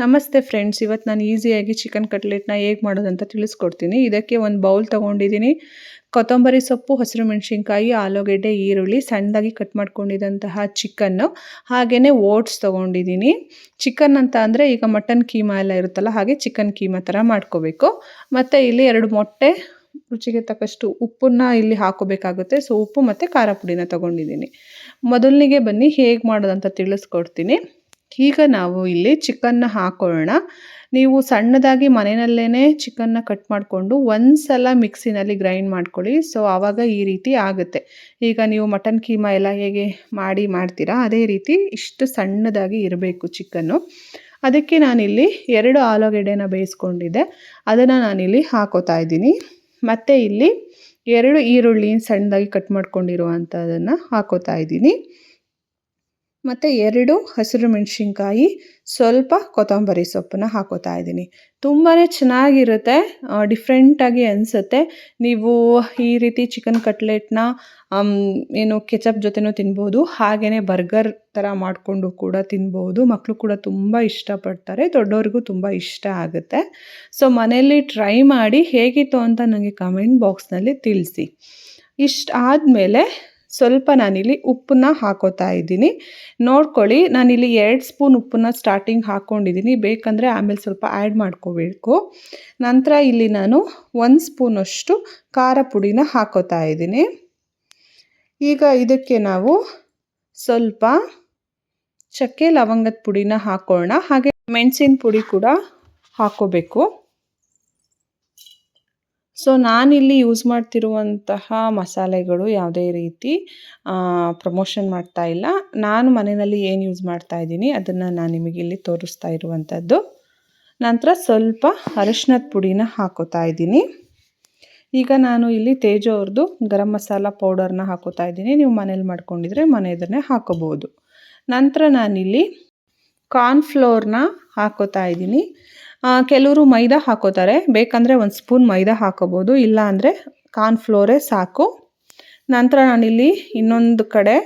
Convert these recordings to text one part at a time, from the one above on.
ನಮಸ್ತೆ ಫ್ರೆಂಡ್ಸ್, ಇವತ್ತು ನಾನು ಈಸಿಯಾಗಿ ಚಿಕನ್ ಕಟ್ಲೆಟ್ನ ಹೇಗೆ ಮಾಡೋದಂತ ತಿಳಿಸ್ಕೊಡ್ತೀನಿ. ಇದಕ್ಕೆ ಒಂದು ಬೌಲ್ ತೊಗೊಂಡಿದ್ದೀನಿ. ಕೊತ್ತಂಬರಿ ಸೊಪ್ಪು, ಹಸಿರು ಮೆಣಸಿನ್ಕಾಯಿ, ಆಲೂಗೆಡ್ಡೆ, ಈರುಳ್ಳಿ, ಸಣ್ಣದಾಗಿ ಕಟ್ ಮಾಡ್ಕೊಂಡಿದ್ದಂತಹ ಚಿಕನ್ನು ಹಾಗೆಯೇ ಓಟ್ಸ್ ತೊಗೊಂಡಿದ್ದೀನಿ. ಚಿಕನ್ ಅಂತ ಅಂದರೆ ಈಗ ಮಟನ್ ಕೀಮಾ ಎಲ್ಲ ಇರುತ್ತಲ್ಲ, ಹಾಗೆ ಚಿಕನ್ ಕೀಮಾ ಥರ ಮಾಡ್ಕೋಬೇಕು. ಮತ್ತು ಇಲ್ಲಿ ಎರಡು ಮೊಟ್ಟೆ, ರುಚಿಗೆ ತಕ್ಕಷ್ಟು ಉಪ್ಪನ್ನ ಇಲ್ಲಿ ಹಾಕೋಬೇಕಾಗುತ್ತೆ. ಸೊ, ಉಪ್ಪು ಮತ್ತು ಖಾರ ಪುಡಿನ ತೊಗೊಂಡಿದ್ದೀನಿ. ಮೊದಲನಿಗೆ ಬನ್ನಿ, ಹೇಗೆ ಮಾಡೋದಂತ ತಿಳಿಸ್ಕೊಡ್ತೀನಿ. ಈಗ ನಾವು ಇಲ್ಲಿ ಚಿಕನ್ನ ಹಾಕೊಳ್ಳೋಣ. ನೀವು ಸಣ್ಣದಾಗಿ ಮನೆಯಲ್ಲೇ ಚಿಕನ್ನ ಕಟ್ ಮಾಡಿಕೊಂಡು ಒಂದು ಸಲ ಮಿಕ್ಸಿನಲ್ಲಿ ಗ್ರೈಂಡ್ ಮಾಡ್ಕೊಳ್ಳಿ. ಸೊ, ಆವಾಗ ಈ ರೀತಿ ಆಗುತ್ತೆ. ಈಗ ನೀವು ಮಟನ್ ಕೀಮಾ ಎಲ್ಲ ಹೇಗೆ ಮಾಡಿ ಮಾಡ್ತೀರಾ, ಅದೇ ರೀತಿ ಇಷ್ಟು ಸಣ್ಣದಾಗಿ ಇರಬೇಕು ಚಿಕನ್ನು. ಅದಕ್ಕೆ ನಾನಿಲ್ಲಿ ಎರಡು ಆಲೂಗೆಡ್ಡೆನ ಬೇಯಿಸ್ಕೊಂಡಿದ್ದೆ. ಅದನ್ನು ನಾನಿಲ್ಲಿ ಹಾಕೋತಾ ಇದ್ದೀನಿ. ಮತ್ತು ಇಲ್ಲಿ ಎರಡು ಈರುಳ್ಳಿ ಸಣ್ಣದಾಗಿ ಕಟ್ ಮಾಡ್ಕೊಂಡಿರುವಂಥದ್ದನ್ನು ಹಾಕೋತಾ ಇದ್ದೀನಿ. ಮತ್ತು ಎರಡು ಹಸಿರು ಮೆಣಸಿನ್ಕಾಯಿ, ಸ್ವಲ್ಪ ಕೊತ್ತಂಬರಿ ಸೊಪ್ಪನ್ನ ಹಾಕೋತಾ ಇದ್ದೀನಿ. ತುಂಬಾ ಚೆನ್ನಾಗಿರುತ್ತೆ ಡಿಫ್ರೆಂಟಾಗಿ ಅನಿಸುತ್ತೆ. ನೀವು ಈ ರೀತಿ ಚಿಕನ್ ಕಟ್ಲೆಟ್ನ ಏನು ಕೆಚಪ್ ಜೊತೆನೂ ತಿನ್ಬೋದು ಹಾಗೇ ಬರ್ಗರ್ ಥರ ಮಾಡಿಕೊಂಡು ಕೂಡ ತಿನ್ಬೋದು. ಮಕ್ಕಳು ಕೂಡ ತುಂಬ ಇಷ್ಟಪಡ್ತಾರೆ, ದೊಡ್ಡವ್ರಿಗೂ ತುಂಬ ಇಷ್ಟ ಆಗುತ್ತೆ. ಸೊ ಮನೆಯಲ್ಲಿ ಟ್ರೈ ಮಾಡಿ ಹೇಗಿತ್ತು ಅಂತ ನನಗೆ ಕಮೆಂಟ್ ಬಾಕ್ಸ್ನಲ್ಲಿ ತಿಳಿಸಿ. ಇಷ್ಟು ಆದಮೇಲೆ ಸ್ವಲ್ಪ ನಾನಿಲ್ಲಿ ಉಪ್ಪನ್ನ ಹಾಕೋತಾ ಇದ್ದೀನಿ. ನೋಡ್ಕೊಳ್ಳಿ, ನಾನಿಲ್ಲಿ ಎರಡು ಸ್ಪೂನ್ ಉಪ್ಪನ್ನ ಸ್ಟಾರ್ಟಿಂಗ್ ಹಾಕ್ಕೊಂಡಿದ್ದೀನಿ ಬೇಕಂದರೆ ಆಮೇಲೆ ಸ್ವಲ್ಪ ಆ್ಯಡ್ ಮಾಡ್ಕೋಬೇಕು. ನಂತರ ಇಲ್ಲಿ ನಾನು ಒಂದು ಸ್ಪೂನಷ್ಟು ಖಾರ ಪುಡಿನ ಹಾಕೋತಾ ಇದ್ದೀನಿ. ಈಗ ಇದಕ್ಕೆ ನಾವು ಸ್ವಲ್ಪ ಚಕ್ಕೆ, ಲವಂಗದ ಪುಡಿನ ಹಾಕೋಣ. ಹಾಗೆ ಮೆಣಸಿನ ಪುಡಿ ಕೂಡ ಹಾಕೋಬೇಕು. ಸೊ ನಾನಿಲ್ಲಿ ಯೂಸ್ ಮಾಡ್ತಿರುವಂತಹ ಮಸಾಲೆಗಳು ಯಾವುದೇ ರೀತಿ ಪ್ರಮೋಷನ್ ಮಾಡ್ತಾ ಇಲ್ಲ. ನಾನು ಮನೆಯಲ್ಲಿ ಏನು ಯೂಸ್ ಮಾಡ್ತಾ ಇದ್ದೀನಿ, ಅದನ್ನು ನಾನು ನಿಮಗೆ ಇಲ್ಲಿ ತೋರಿಸ್ತಾ ಇರುವಂಥದ್ದು ನಂತರ ಸ್ವಲ್ಪ ಅರಿಶಿನದ ಪುಡಿನ ಹಾಕೋತಾ ಇದ್ದೀನಿ. ಈಗ ನಾನು ಇಲ್ಲಿ ತೇಜೋ ಅವ್ರದ್ದು ಗರಂ ಮಸಾಲ ಪೌಡರ್ನ ಹಾಕೋತಾ ಇದ್ದೀನಿ. ನೀವು ಮನೇಲಿ ಮಾಡ್ಕೊಂಡಿದ್ರೆ ಮನೆಯದನ್ನೇ ಹಾಕೋಬೋದು ನಂತರ ನಾನಿಲ್ಲಿ ಕಾರ್ನ್ಫ್ಲೋರ್ನ ಹಾಕೋತಾ ಇದ್ದೀನಿ. ಕೆಲವರು ಮೈದಾ ಹಾಕೋತಾರೆ. ಬೇಕಂದರೆ ಒಂದು ಸ್ಪೂನ್ ಮೈದಾ ಹಾಕೋಬೋದು. ಇಲ್ಲ ಅಂದರೆ ಕಾರ್ನ್ಫ್ಲೋರೇ ಸಾಕು. ನಂತರ ನಾನಿಲ್ಲಿ ಇನ್ನೊಂದು ಕಡೆ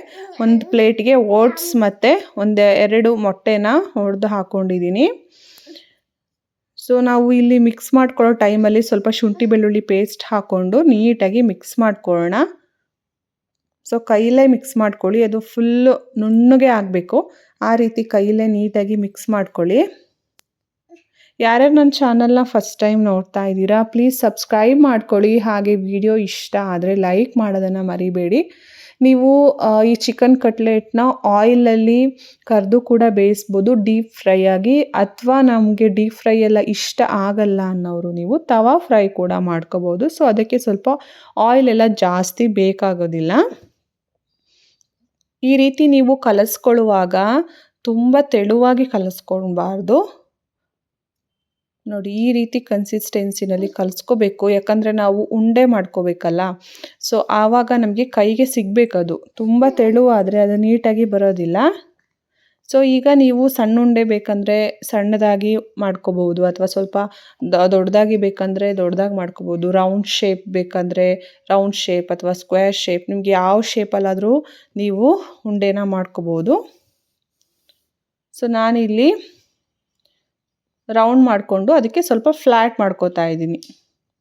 ಒಂದು ಪ್ಲೇಟಿಗೆ ಓಟ್ಸ್ ಮತ್ತು ಒಂದು ಎರಡು ಮೊಟ್ಟೆನ ಹೊಡೆದು ಹಾಕ್ಕೊಂಡಿದ್ದೀನಿ ಸೊ, ನಾವು ಇಲ್ಲಿ ಮಿಕ್ಸ್ ಮಾಡ್ಕೊಳ್ಳೋ ಟೈಮಲ್ಲಿ ಸ್ವಲ್ಪ ಶುಂಠಿ ಬೆಳ್ಳುಳ್ಳಿ ಪೇಸ್ಟ್ ಹಾಕ್ಕೊಂಡು ನೀಟಾಗಿ ಮಿಕ್ಸ್ ಮಾಡ್ಕೊಳ್ಳೋಣ. ಸೊ, ಕೈಲೇ ಮಿಕ್ಸ್ ಮಾಡ್ಕೊಳ್ಳಿ. ಅದು ಫುಲ್ಲು ನುಣ್ಣಗೆ ಆಗಬೇಕು. ಆ ರೀತಿ ಕೈಲೇ ನೀಟಾಗಿ ಮಿಕ್ಸ್ ಮಾಡ್ಕೊಳ್ಳಿ. ಯಾರ್ಯಾರು ನನ್ನ ಚಾನಲ್ನ ಫಸ್ಟ್ ಟೈಮ್ ನೋಡ್ತಾ ಇದ್ದೀರಾ ಪ್ಲೀಸ್ ಸಬ್ಸ್ಕ್ರೈಬ್ ಮಾಡ್ಕೊಳ್ಳಿ. ಹಾಗೆ ವಿಡಿಯೋ ಇಷ್ಟ ಆದರೆ ಲೈಕ್ ಮಾಡೋದನ್ನು ಮರಿಬೇಡಿ. ನೀವು ಈ ಚಿಕನ್ ಕಟ್ಲೆಟ್ನ ಆಯಿಲಲ್ಲಿ ಕರೆದು ಕೂಡ ಬೇಯಿಸ್ಬೋದು ಡೀಪ್ ಫ್ರೈ ಆಗಿ. ಅಥವಾ ನಮಗೆ ಡೀಪ್ ಫ್ರೈ ಎಲ್ಲ ಇಷ್ಟ ಆಗಲ್ಲ ಅನ್ನೋರು ನೀವು ತವಾ ಫ್ರೈ ಕೂಡ ಮಾಡ್ಕೋಬೋದು. ಸೊ ಅದಕ್ಕೆ ಸ್ವಲ್ಪ ಆಯಿಲ್ ಎಲ್ಲ ಜಾಸ್ತಿ ಬೇಕಾಗೋದಿಲ್ಲ. ಈ ರೀತಿ ನೀವು ಕಲಸ್ಕೊಳ್ಳುವಾಗ ತುಂಬ ತೆಳುವಾಗಿ ಕಲಸ್ಕೊಳ್ಬಾರ್ದು. ನೋಡಿ, ಈ ರೀತಿ ಕನ್ಸಿಸ್ಟೆನ್ಸಿನಲ್ಲಿ ಕಲಿಸ್ಕೋಬೇಕು. ಯಾಕಂದರೆ ನಾವು ಉಂಡೆ ಮಾಡ್ಕೋಬೇಕಲ್ಲ. ಸೊ ಆವಾಗ ನಮಗೆ ಕೈಗೆ ಸಿಗಬೇಕದು. ತುಂಬ ತೆಳುವಾದರೆ ಅದು ನೀಟಾಗಿ ಬರೋದಿಲ್ಲ. ಸೊ ಈಗ ನೀವು ಸಣ್ಣ ಉಂಡೆ ಬೇಕಂದರೆ ಸಣ್ಣದಾಗಿ ಮಾಡ್ಕೋಬೋದು ಅಥವಾ ಸ್ವಲ್ಪ ದೊಡ್ಡದಾಗಿ ಬೇಕಂದರೆ ದೊಡ್ಡದಾಗಿ ಮಾಡ್ಕೋಬೋದು ರೌಂಡ್ ಶೇಪ್ ಬೇಕಂದರೆ ರೌಂಡ್ ಶೇಪ್ ಅಥವಾ ಸ್ಕ್ವೇರ್ ಶೇಪ್ ನಿಮಗೆ ಯಾವ ಶೇಪಲ್ಲಾದರೂ ನೀವು ಉಂಡೆನ ಮಾಡ್ಕೋಬೋದು ಸೊ ನಾನಿಲ್ಲಿ ರೌಂಡ್ ಮಾಡಿಕೊಂಡು ಅದಕ್ಕೆ ಸ್ವಲ್ಪ ಫ್ಲ್ಯಾಟ್ ಮಾಡ್ಕೋತಾ ಇದ್ದೀನಿ.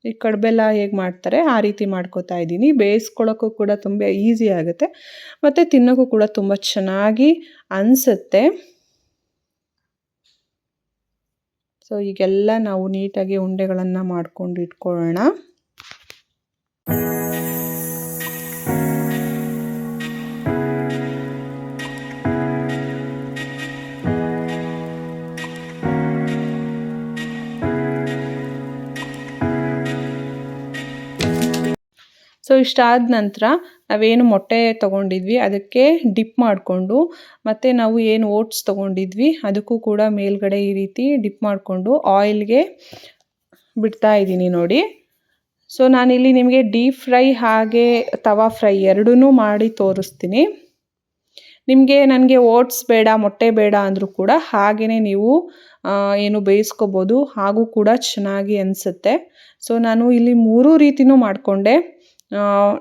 ಈ ಕಡಬೆಲ್ಲ ಹೇಗೆ ಮಾಡ್ತಾರೆ ಆ ರೀತಿ ಮಾಡ್ಕೋತಾ ಇದ್ದೀನಿ. ಬೇಯಿಸ್ಕೊಳ್ಳೋಕ್ಕೂ ಕೂಡ ತುಂಬ ಈಸಿ ಆಗುತ್ತೆ. ಮತ್ತು ತಿನ್ನೋಕ್ಕೂ ಕೂಡ ತುಂಬ ಚೆನ್ನಾಗಿ ಅನಿಸುತ್ತೆ. ಸೊ ಈಗೆಲ್ಲ ನಾವು ನೀಟಾಗಿ ಉಂಡೆಗಳನ್ನು ಮಾಡ್ಕೊಂಡು ಇಟ್ಕೊಳ್ಳೋಣ. ಸೊ ಇಷ್ಟಾದ ನಂತರ ನಾವೇನು ಮೊಟ್ಟೆ ತೊಗೊಂಡಿದ್ವಿ, ಅದಕ್ಕೆ ಡಿಪ್ ಮಾಡಿಕೊಂಡು ಮತ್ತು ನಾವು ಏನು ಓಟ್ಸ್ ತೊಗೊಂಡಿದ್ವಿ, ಅದಕ್ಕೂ ಕೂಡ ಮೇಲ್ಗಡೆ ಈ ರೀತಿ ಡಿಪ್ ಮಾಡಿಕೊಂಡು ಆಯಿಲ್ಗೆ ಬಿಡ್ತಾ ಇದ್ದೀನಿ ನೋಡಿ. ಸೊ ನಾನಿಲ್ಲಿ ನಿಮಗೆ ಡೀಪ್ ಫ್ರೈ ಹಾಗೆ ತವಾ ಫ್ರೈ ಎರಡೂ ಮಾಡಿ ತೋರಿಸ್ತೀನಿ. ನಿಮಗೆ ನನಗೆ ಓಟ್ಸ್ ಬೇಡ, ಮೊಟ್ಟೆ ಬೇಡ ಅಂದರೂ ಕೂಡ ಹಾಗೆಯೇ ನೀವು ಏನು ಬೇಯಿಸ್ಕೋಬೋದು, ಹಾಗೂ ಕೂಡ ಚೆನ್ನಾಗಿ ಅನಿಸುತ್ತೆ. ಸೊ ನಾನು ಇಲ್ಲಿ ಮೂರೂ ರೀತಿಯೂ ಮಾಡಿಕೊಂಡೆ.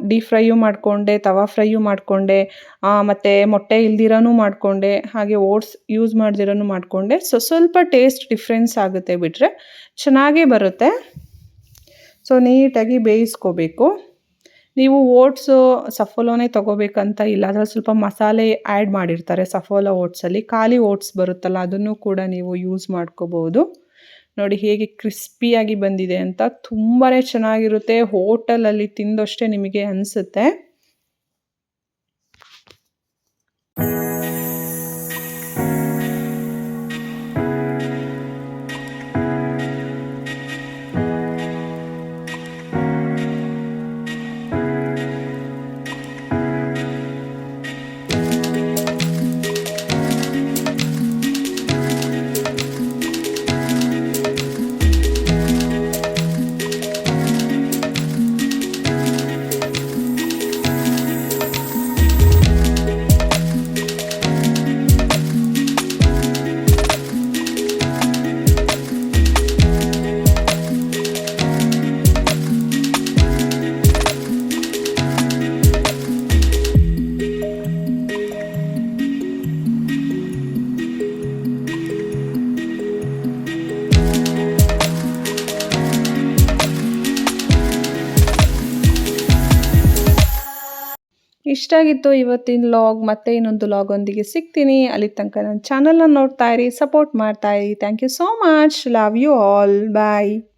ಡೀಪ್ ಫ್ರೈಯೂ ಮಾಡಿಕೊಂಡೆ, ತವಾ ಫ್ರೈಯೂ ಮಾಡಿಕೊಂಡೆ ಮತ್ತು ಮೊಟ್ಟೆ ಇಲ್ದಿರನೂ ಮಾಡಿಕೊಂಡೆ, ಹಾಗೆ ಓಟ್ಸ್ ಯೂಸ್ ಮಾಡ್ದಿರನೂ ಮಾಡಿಕೊಂಡೆ. ಸೊ ಸ್ವಲ್ಪ ಟೇಸ್ಟ್ ಡಿಫ್ರೆನ್ಸ್ ಆಗುತ್ತೆ ಬಿಟ್ಟರೆ ಚೆನ್ನಾಗೇ ಬರುತ್ತೆ. ಸೊ ನೀಟಾಗಿ ಬೇಯಿಸ್ಕೋಬೇಕು. ನೀವು ಓಟ್ಸು ಸಫೋಲೋನೇ ತೊಗೋಬೇಕಂತ ಇಲ್ಲ, ಅದರಲ್ಲಿ ಸ್ವಲ್ಪ ಮಸಾಲೆ ಆ್ಯಡ್ ಮಾಡಿರ್ತಾರೆ ಸಫೋಲೋ ಓಟ್ಸಲ್ಲಿ. ಖಾಲಿ ಓಟ್ಸ್ ಬರುತ್ತಲ್ಲ, ಅದನ್ನು ಕೂಡ ನೀವು ಯೂಸ್ ಮಾಡ್ಕೋಬೋದು. ನೋಡಿ ಹೇಗೆ ಕ್ರಿಸ್ಪಿಯಾಗಿ ಬಂದಿದೆ ಅಂತ ತುಂಬಾ ಚೆನ್ನಾಗಿರುತ್ತೆ. ಹೋಟೆಲಲ್ಲಿ ತಿಂದಷ್ಟೇ ನಿಮಗೆ ಅನಿಸುತ್ತೆ. ಇಷ್ಟ ಆಗಿತ್ತು ಇವತ್ತಿನ ಲಾಗ್, ಮತ್ತೆ ಇನ್ನೊಂದು ಲಾಗೊಂದಿಗೆ ಸಿಗ್ತೀನಿ. ಅಲ್ಲಿ ತನಕ ನನ್ನ ಚಾನಲ್ನ ನೋಡ್ತಾ ಇರಿ, ಸಪೋರ್ಟ್ ಮಾಡ್ತಾ ಇರಿ. Thank you so much. Love you all. Bye.